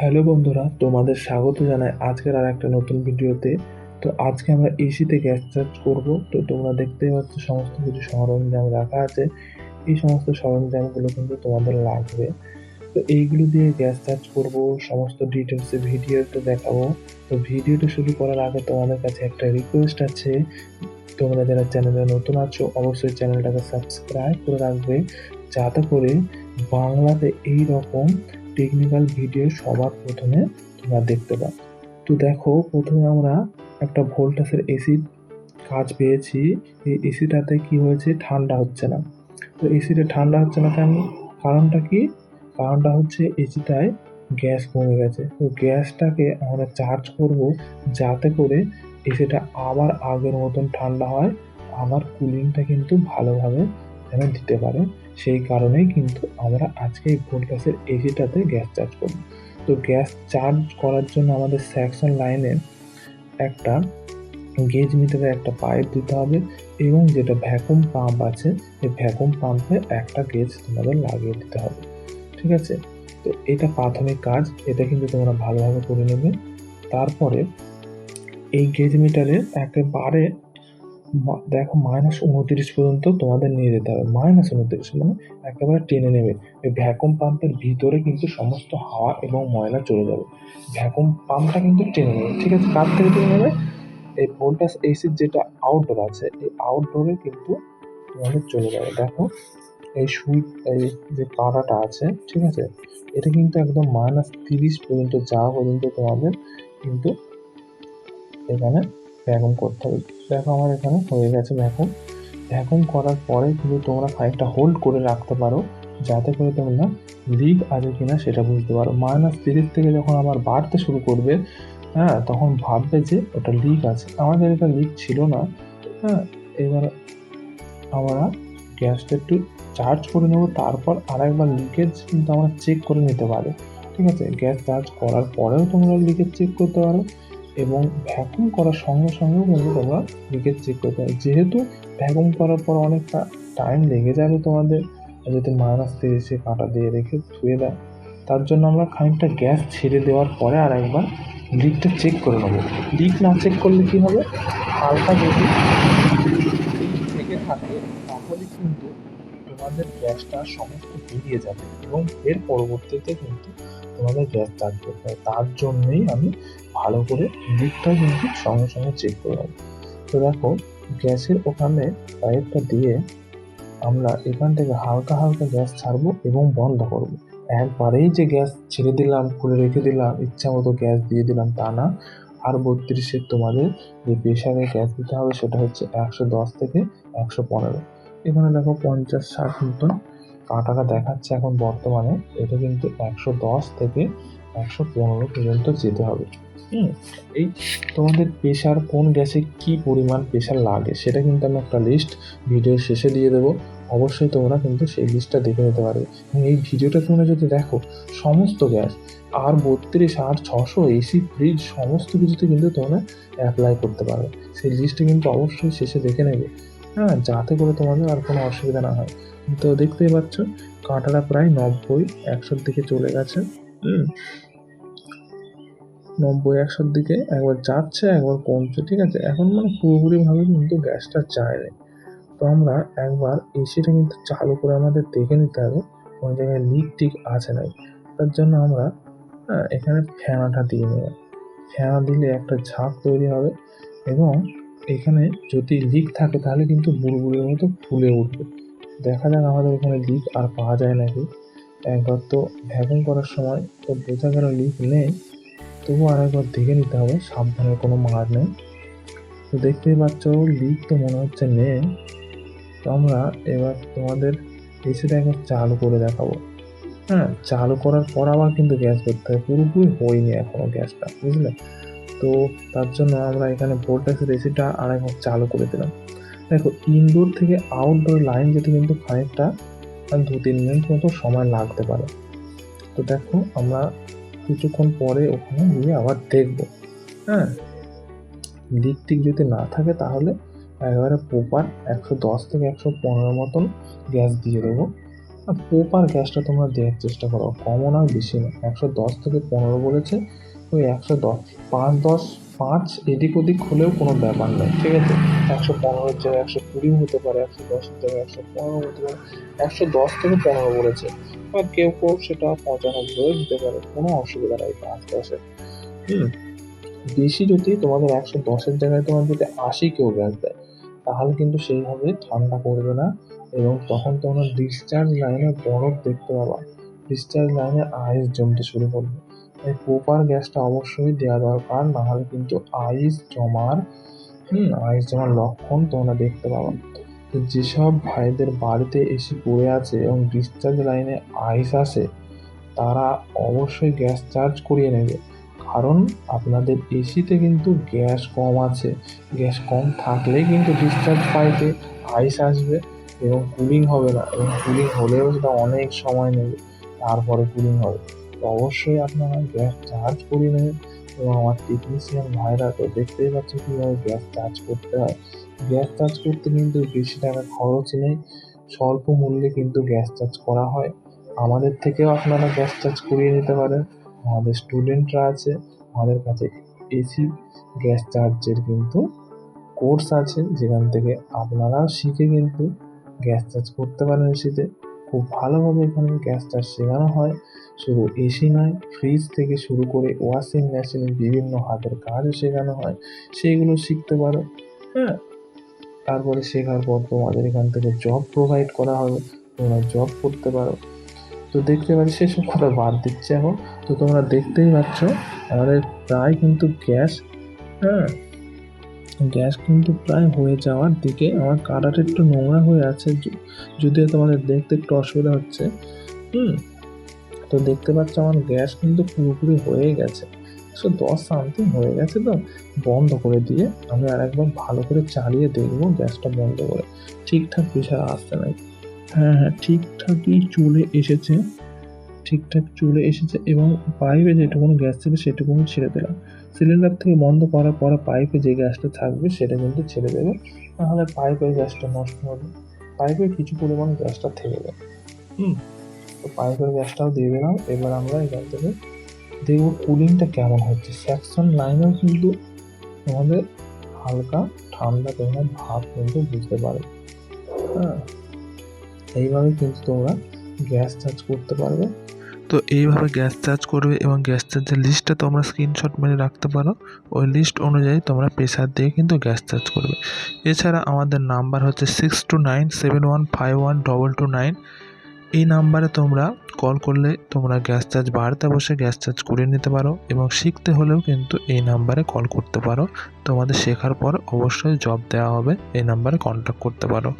Hello বন্ধুরা, তোমাদের স্বাগত জানাই আজকের আর একটা নতুন ভিডিওতে। তো আজকে আমরা এসিতে গ্যাস চার্জ করব। তো তোমরা দেখতেই পাচ্ছ, সমস্ত কিছু সরঞ্জাম রাখা আছে। এই সমস্ত সরঞ্জামগুলো কিন্তু তোমাদের লাগবে। তো এইগুলো দিয়ে গ্যাস চার্জ করব, সমস্ত ডিটেলসে ভিডিওতে দেখাবো। তো ভিডিওটা শুরু করার আগে তোমাদের কাছে একটা রিকোয়েস্ট আছে। তোমরা যারা চ্যানেলে নতুন আছো, অবশ্যই চ্যানেলটাকে সাবস্ক্রাইব করে রাখবে। যাতে করে বাংলাতে এই রকম টেকনিক্যাল ভিডিও সবার প্রথমে তোমরা দেখতে পাও। তো দেখো, প্রথমে আমরা একটা ভোল্টাসের এসি কাজ পেয়েছি। এই এসিটাতে কি হয়েছে? ঠান্ডা হচ্ছে না। তো এসিটা ঠান্ডা হচ্ছে না কেন? কারণটা কি? কারণটা হচ্ছে এসিটায় গ্যাস কমে গেছে। তো গ্যাসটাকে আমরা চার্জ করব যাতে করে এসিটা আবার আগের মতন ঠান্ডা হয়। আবার কুলিংটা কিন্তু ভালোভাবে যেন দিতে পারে। সেই কারণেই কিন্তু আমরা আজকে এই ভোল্টাসের এসিটাতে গ্যাস চার্জ করব। তো গ্যাস চার্জ করার জন্য আমাদের স্যাকশন লাইনে একটা গেজ মিটারে একটা পাইপ দিতে হবে এবং যেটা ভ্যাকুম পাম্প আছে, এই ভ্যাকুম পাম্পে একটা গেজ তোমাদের লাগিয়ে দিতে হবে। ঠিক আছে? তো এটা প্রাথমিক কাজ, এটা কিন্তু তোমরা ভালোভাবে করে নেবে। তারপরে এই গেজ মিটারে একেবারে দেখো মাইনাস উনত্রিশ পর্যন্ত তোমাদের নিয়ে যেতে হবে। মাইনাস উনত্রিশ মানে একেবারে টেনে নেবে। এই ভ্যাকুম পাম্পের ভিতরে কিন্তু সমস্ত হাওয়া এবং ময়লা চলে যাবে। ভ্যাকুম পাম্পটা কিন্তু টেনে নেবে, ঠিক আছে? কার থেকে টেনে নেবে? এই ভোল্টাস এসির যেটা আউটডোর আছে, এই আউটডোরে কিন্তু তোমাদের চলে যাবে। দেখো, এই সুইচ এই যে কাঁটাটা আছে, ঠিক আছে? এটা কিন্তু একদম মাইনাস তিরিশ পর্যন্ত যাওয়া পর্যন্ত তোমাদের কিন্তু এখানে ভ্যাকুম করতে হবে। দেখো আমার এখানে হয়ে গেছে ভ্যাকুম ভ্যাকুম করার পরে কিন্তু তোমরা খানিকটা হোল্ড করে রাখতে পারো, যাতে করে তোমরা লিক আছে কিনা সেটা বুঝতে পারো। মাইনাস তিরিশ থেকে যখন আবার বাড়তে শুরু করবে হ্যাঁ তখন ভাববে যে ওটা লিক আছে। আমাদের এটা লিক ছিল না হ্যাঁ এবার আমরা গ্যাসটা একটু চার্জ করে নেব, তারপর আরেকবার লিকেজ কিন্তু আমরা চেক করে নিতে পারি ঠিক আছে? গ্যাস চার্জ করার পরেও তোমরা লিকেজ চেক করতে পারো। এবং ভ্যাকুম করার সঙ্গে সঙ্গেও কিন্তু তোমরা লিকেজ চেক করতে পারো। যেহেতু ভ্যাকুম করার পর অনেকটা টাইম লেগে যাবে তোমাদের যদি মাইনাস তিরিশে কাঁটা দিয়ে রেখে ধুয়ে দেয় তার জন্য আমরা খানিকটা গ্যাস ছেড়ে দেওয়ার পরে আর একবার লিকটা চেক করে নেব। লিক না চেক করলে কী হবে? হালকা যদি থেকে থাকে, তাহলে কিন্তু তোমাদের গ্যাসটা সমস্ত বেরিয়ে যাবে এবং এর পরবর্তীতে কিন্তু তোমাদের গ্যাস চার্জ করতে হবে। তার জন্যই আমি ভালো করে লিকটা কিন্তু সঙ্গে সঙ্গে চেক করে নেব। তো দেখো, গ্যাসের ওখানে পাইপটা দিয়ে আমরা এখান থেকে হালকা হালকা গ্যাস ছাড়বো এবং বন্ধ করব। একবারেই যে গ্যাস ছেড়ে দিলাম, খুলে রেখে দিলাম, ইচ্ছা মতো গ্যাস দিয়ে দিলাম তা না। আর বত্রিশের তোমাদের যে প্রেশারে গ্যাস দিতে হবে সেটা হচ্ছে একশো দশ থেকে একশো পনেরো। এখানে দেখো পঞ্চাশ ষাট মতন কাঁটাটা দেখাচ্ছে এখন বর্তমানে। এটা কিন্তু একশো দশ থেকে একশো পনেরো পর্যন্ত যেতে হবে। হুম, এই তোমাদের প্রেশার কোন গ্যাসে কি পরিমাণ প্রেশার লাগে সেটা কিন্তু আমি একটা লিস্ট ভিডিওর শেষে দিয়ে দেবো। অবশ্যই তোমরা কিন্তু সেই লিস্টটা দেখে নিতে পারবে। এবং এই ভিডিওটা তোমরা যদি দেখো, সমস্ত গ্যাস, আর বত্রিশ, আর ছশো এসি ফ্রিজ সমস্ত কিছুতে কিন্তু তোমরা অ্যাপ্লাই করতে পারবে। সেই লিস্টটা কিন্তু অবশ্যই শেষে দেখে নেবে। হ্যাঁ যাতে করে তোমাদের আর কোনো অসুবিধা না হয়। তো দেখতেই পাচ্ছ, কাঁটারা প্রায় নব্বই, একশোর দিকে চলে গেছে। হুম। নব্বই একশোর দিকে একবার যাচ্ছে একবার কমছে ঠিক আছে? এখন মানে পুরোপুরিভাবে কিন্তু গ্যাসটা চায়নি। তো আমরা একবার এসিটা কিন্তু চালু করে আমাদের দেখে নিতে হবে কোনো জায়গায় লিক টিক আছে নাই। তার জন্য আমরা হ্যাঁ, এখানে ফ্যানাটা দিয়ে নেব। ফ্যানা দিলে একটা ঝাঁক তৈরি হবে এবং এখানে যদি লিক থাকে তাহলে কিন্তু বুড়বুড়ের মতো ফুলে উঠবে। দেখা যাক আমাদের এখানে লিক আর পাওয়া যায় নাকি। একবার তো ভ্যাকুম করার সময় তো বোঝা গেল লিক নেই। তবুও আরেকবার দেখে নিতে হবে সাবধানের কোনো মার নেই। তো দেখতেই পাচ্ছ লিক তো মনে হচ্ছে নেই। তো আমরা এবার তোমাদের এসিটা একবার চালু করে দেখাবো। হ্যাঁ চালু করার পর আবার কিন্তু গ্যাস করতে হবে পুরোপুরি হয়নি এখনও গ্যাসটা, বুঝলে? তো তার জন্য আমরা এখানে ভোল্টেজের এসিটা আর একবার চালু করে দিলাম। দেখো ইনডোর থেকে আউটডোর লাইন যেতে কিন্তু খানিকটা আর দু তিন মিনিট মতো সময় লাগতে পারে। তো দেখো আমরা কিছুক্ষণ পরে ওখানে গিয়ে আবার দেখব। হ্যাঁ? লিক টিক যদি না থাকে তাহলে একেবারে প্রপার একশো দশ থেকে একশো পনেরো মতন গ্যাস দিয়ে দেবো। প্রপার গ্যাসটা তোমরা দেওয়ার চেষ্টা করো। কমও না, বেশি না। একশো দশ থেকে পনেরো বলেছে। ওই একশো দশ, পাঁচ দশ পাঁচ এদিক ওদিক হলেও কোনো ব্যাপার নেই ঠিক আছে? একশো পনেরোর জায়গায় একশো কুড়িও হতে পারে, একশো দশের জায়গায় একশো পনেরো হতে পারে, একশো দশ থেকে পনেরো বলেছে। আর কেউ কেউ সেটা পঁচানব্বই দিতে পারে, কোনো অসুবিধা নেই পাঁচ দশের হুম। বেশি যদি তোমাদের একশো দশের জায়গায় তোমার যদি আশি কেউ গ্যাস দেয়, তাহলে কিন্তু সেইভাবে ঠান্ডা করবে না এবং তখন তোমরা ডিসচার্জ লাইনে বরফ দেখতে পাবা। ডিসচার্জ লাইনে আইস জমতে শুরু করবে। তাই প্রপার গ্যাসটা অবশ্যই দেওয়া দরকার, নাহলে কিন্তু আইস জমার, হুম, আইস জমার লক্ষণ তোমরা দেখতে পাবা। তো যেসব ভাইদের বাড়িতে এসি পড়ে আছে এবং ডিসচার্জ লাইনে আইস আসে তারা অবশ্যই গ্যাস চার্জ করিয়ে নেবে। কারণ আপনাদের এসিতে কিন্তু গ্যাস কম আছে, গ্যাস কম থাকলেই কিন্তু ডিসচার্জ পাইপে আইস আসবে এবং কুলিং হবে না, এবং কুলিং হলেও সেটা অনেক সময় নেবে, তারপরে কুলিং হবে। তো অবশ্যই আপনারা গ্যাস চার্জ করিয়ে নেবেন এবং আমার টেকনিশিয়ান ভাইরা তো দেখতেই পাচ্ছে কীভাবে গ্যাস চার্জ করতে হয়। গ্যাস চার্জ করতে কিন্তু বেশি টাকা খরচ নেই, স্বল্প মূল্যে কিন্তু গ্যাস চার্জ করা হয়। আমাদের থেকেও আপনারা গ্যাস চার্জ করিয়ে নিতে পারেন। আমাদের স্টুডেন্টরা আছে, আমাদের কাছে এসি গ্যাস চার্জের কিন্তু কোর্স আছে, যেখান থেকে আপনারা শিখে কিন্তু গ্যাস চার্জ করতে পারেন এসিতে। খুব ভালোভাবে এখানে গ্যাস চার্জ শেখানো হয়। শুধু এসি নয় ফ্রিজ থেকে শুরু করে ওয়াশিং মেশিনের বিভিন্ন হাতের কাজও শেখানো হয়। সেইগুলো শিখতে পারো হ্যাঁ? তারপরে শেখার পর তোমাদের এখান থেকে জব প্রোভাইড করা হবে, তোমরা জব করতে পারো। তো দেখতে পাচ্ছি সেসব কথা বাদ দিচ্ছে এখন। তো তোমরা দেখতেই পাচ্ছ, আমাদের প্রায় কিন্তু গ্যাস হ্যাঁ? গ্যাস কিন্তু প্রায় হয়ে যাওয়ার দিকে আমার কাটাটা একটু নোংরা হয়ে আছে যদিও তোমাদের দেখতে একটু অসুবিধা হচ্ছে। হুম, তো দেখতে পাচ্ছ আমার গ্যাস কিন্তু পুরোপুরি হয়ে গেছে। একশো দশ সামথিং হয়ে গেছে তো, বন্ধ করে দিয়ে আমি আর একবার ভালো করে চালিয়ে দেখব গ্যাসটা বন্ধ করে। ঠিকঠাক প্রেশার আসছে নাকি? হ্যাঁ হ্যাঁ ঠিকঠাকই চলে এসেছে। ঠিকঠাক চলে এসেছে এবং পাইপে যেটুকুন গ্যাস ছিল সেটুকুন ছেড়ে দিলাম। সিলিন্ডার থেকে বন্ধ করার পরে পাইপে যে গ্যাসটা থাকবে সেটা কিন্তু ছেড়ে দেবে। নাহলে পাইপের গ্যাসটা নষ্ট হবে। পাইপে কিছু পরিমাণ গ্যাসটা থেকে যাবে। হুম, তো পাইপের গ্যাসটাও দিয়ে দিলাম। এবার আমরা এখান থেকে দেখব কুলিংটা কেমন হচ্ছে। সেকশন লাইনেও কিন্তু আমাদের হালকা ঠান্ডা তোমরা ভাব কিন্তু বুঝতে পারবে হ্যাঁ এইভাবে কিন্তু তোমরা গ্যাস চার্জ করতে পারবে। তো এইভাবে গ্যাস চার্জ করবে এবং গ্যাস চার্জের লিস্টটা তোমরা স্ক্রিনশট মেরে রাখতে পারো। ওই লিস্ট অনুযায়ী তোমরা প্রেশার দিয়ে কিন্তু গ্যাস চার্জ করবে। এছাড়া আমাদের নাম্বার হচ্ছে six two nine seven one five one double two nine এই নাম্বারে তোমরা কল করলে তোমরা গ্যাস চার্জ বাড়িতে বসে গ্যাস চার্জ করে নিতে পারো এবং শিখতে হলেও কিন্তু এই নাম্বারে কল করতে পারো। তোমাদের শেখার পর অবশ্যই জব দেওয়া হবে, এই নাম্বারে কন্ট্যাক্ট করতে পারো।